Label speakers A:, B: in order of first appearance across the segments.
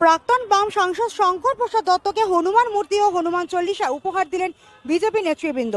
A: প্রাক্তন বাম সাংসদ শঙ্কর প্রসাদ দত্তকে হনুমান মূর্তি ও হনুমান চল্লিশা উপহার দিলেন বিজেপি নেতৃবৃন্দ।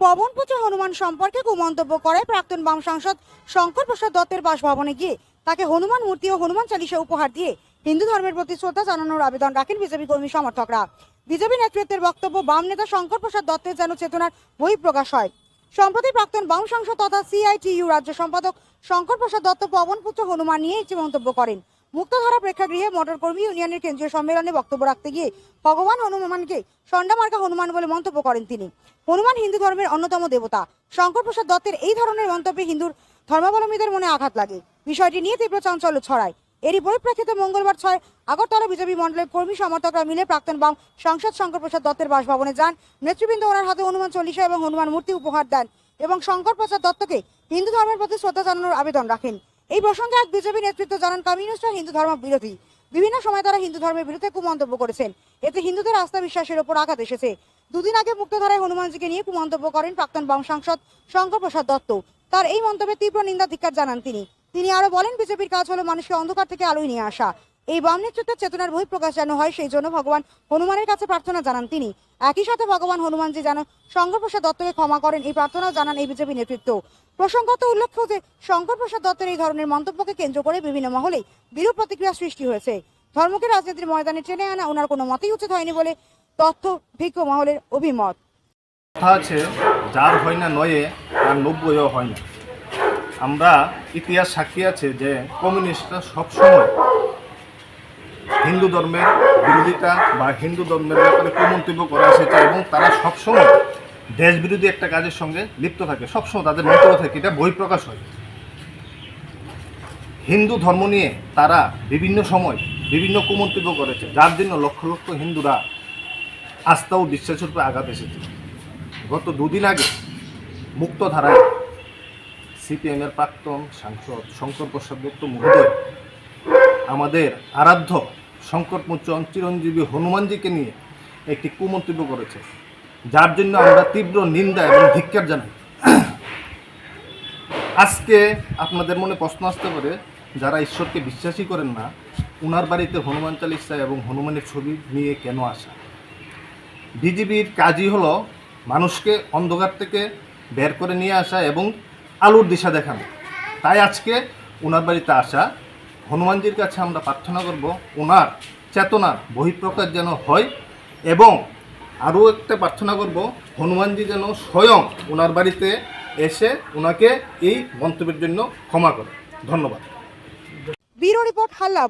A: পবন পুজো হনুমান সম্পর্কে কুমন্তব্য করে প্রাক্তন বাম সাংসদ শঙ্কর প্রসাদ দত্তের বাসভবনে গিয়ে তাকে হনুমান মূর্তি ও হনুমান চালিশা উপহার দিয়ে হিন্দু ধর্মের প্রতি শ্রদ্ধা জানানোর আবেদন রাখেন বিজেপি কর্মী সমর্থকরা। বিজেপি নেতৃত্বের বক্তব্য, বাম নেতা শঙ্কর প্রসাদ দত্তের যেন চেতনার বহিঃপ্রকাশ হয়। সম্প্রতি প্রাক্তন বাম সাংসদ তথা সিআইটিইউ রাজ্য সম্পাদক শঙ্কর প্রসাদ দত্ত পবন পুত্র হনুমান নিয়ে একটি মন্তব্য করেন। মুক্তধারা প্রেক্ষাগৃহে মোটর কর্মী ইউনিয়নের কেন্দ্রীয় সম্মেলনে বক্তব্য রাখতে গিয়ে ভগবান হনুমানকে সন্ডামার্কা হনুমান বলে মন্তব্য করেন তিনি। হনুমান হিন্দু ধর্মের অন্যতম দেবতা। শঙ্কর প্রসাদ দত্তের এই ধরনের মন্তব্যে হিন্দুর ধর্মাবলম্বীদের মনে আঘাত লাগে। বিষয়টি নিয়ে তীব্র চাঞ্চল্য ছড়ায়। এরই পরিপ্রেক্ষিতে মঙ্গলবার ছয় আগরতলা বিজেপি মন্ডলের কর্মী সমর্থকরা মিলে প্রাক্তন বাম সাংসদ শঙ্কর প্রসাদ দত্তের বাসভবনে যান। নেতৃবৃন্দ ওনার হাতে হনুমান চল্লিশা এবং হনুমান মূর্তি উপহার দেন এবং শঙ্কর প্রসাদ দত্তকে হিন্দু ধর্মের প্রতি শ্রদ্ধা জানানোর আবেদন রাখেন। এই প্রসঙ্গে এক বিজেপি নেতৃত্ব জানান কমিউনিস্টরা হিন্দু ধর্ম বিরোধী। বিভিন্ন সময় তারা হিন্দু ধর্মের বিরুদ্ধে কুমন্তব্য করেছেন। এতে হিন্দুদের আস্থা বিশ্বাসের ওপর আঘাত এসেছে। দুদিন আগে মুক্তধারায় হনুমানজিকে নিয়ে কুমন্তব্য করেন প্রাক্তন বাম সাংসদ শঙ্কর প্রসাদ দত্ত। তার এই মন্তব্যে তীব্র নিন্দা ধিক্কার জানান তিনি। তিনি আরও বলেন, বিজেপির কাজ হলো মানুষকে অন্ধকার থেকে আলোয় নিয়ে আসা। এই বাম নেতৃত্বের চেতনার বহিঃপ্রকাশ যেন হয়, সেই জন্য ভগবান হনুমানের কাছে প্রার্থনা জানান তিনি। একই সাথে ভগবান হনুমানজি যেন শঙ্করপ্রসাদ দত্তকে ক্ষমা করেন, এই প্রার্থনাও জানান এই বিজেপি নেতৃত্ব। প্রসঙ্গত উল্লেখ্য যে, শঙ্করপ্রসাদ দত্তের এই ধরনের মন্তব্যকে কেন্দ্র করে বিভিন্ন মহলেই বিরূপ প্রতিক্রিয়া সৃষ্টি হয়েছে। ধর্মকে রাজনীতির ময়দানে টেনে আনা ওনার কোনো মতেই উচিত হয়নি বলে তথ্য ভিক্ষ মহলের অভিমত।
B: কথা আছে, যার হয় না নয়ে, তার নব্বইও হয় না। আমরা ইতিহাস সাক্ষী আছে যে, কমিউনিস্টরা সবসময় হিন্দু ধর্মের বিরোধিতা বা হিন্দু ধর্মের ব্যাপারে কুমন্তব্য করে এসেছে এবং তারা সবসময় দেশ বিরোধী একটা কাজের সঙ্গে লিপ্ত থাকে, সবসময় তাদের মন্তব্য থাকে, এটা বহিঃপ্রকাশ হয়। হিন্দু ধর্ম নিয়ে তারা বিভিন্ন সময় বিভিন্ন কুমন্তব্য করেছে, যার জন্য লক্ষ লক্ষ হিন্দুরা আস্থা ও বিশ্বাসের উপর আঘাত এসেছে। গত দুদিন আগে মুক্তধারায় সিপিএমের প্রাক্তন সাংসদ শঙ্কর প্রসাদ দত্ত মহোদয় আমাদের আরাধ্য শঙ্কর মোচন চিরঞ্জীবী হনুমানজিকে নিয়ে একটি কুমন্তব্য করেছে। যার জন্য আমরা তীব্র নিন্দা এবং ধিক্কার জানাই। আজকে আপনাদের মনে প্রশ্ন আসতে পারে, যারা ঈশ্বরকে বিশ্বাসই করেন না, উনার বাড়িতে হনুমান চালিসা এবং হনুমানের ছবি নিয়ে কেন আসা? বিজেপির কাজই হলো মানুষকে অন্ধকার থেকে বের করে নিয়ে আসা এবং আলোর দিশা দেখানো। তাই আজকে ওনার বাড়িতে আসা হনুমানজির কাছে আমরা প্রার্থনা করব, ওনার চেতনার বহিঃপ্রকাশ যেন হয় এবং আরও একটা প্রার্থনা করব, হনুমানজি যেন স্বয়ং ওনার বাড়িতে এসে ওনাকে এই মন্তব্যের জন্য ক্ষমা করে। ধন্যবাদ।
A: রিপোর্ট হাল্লা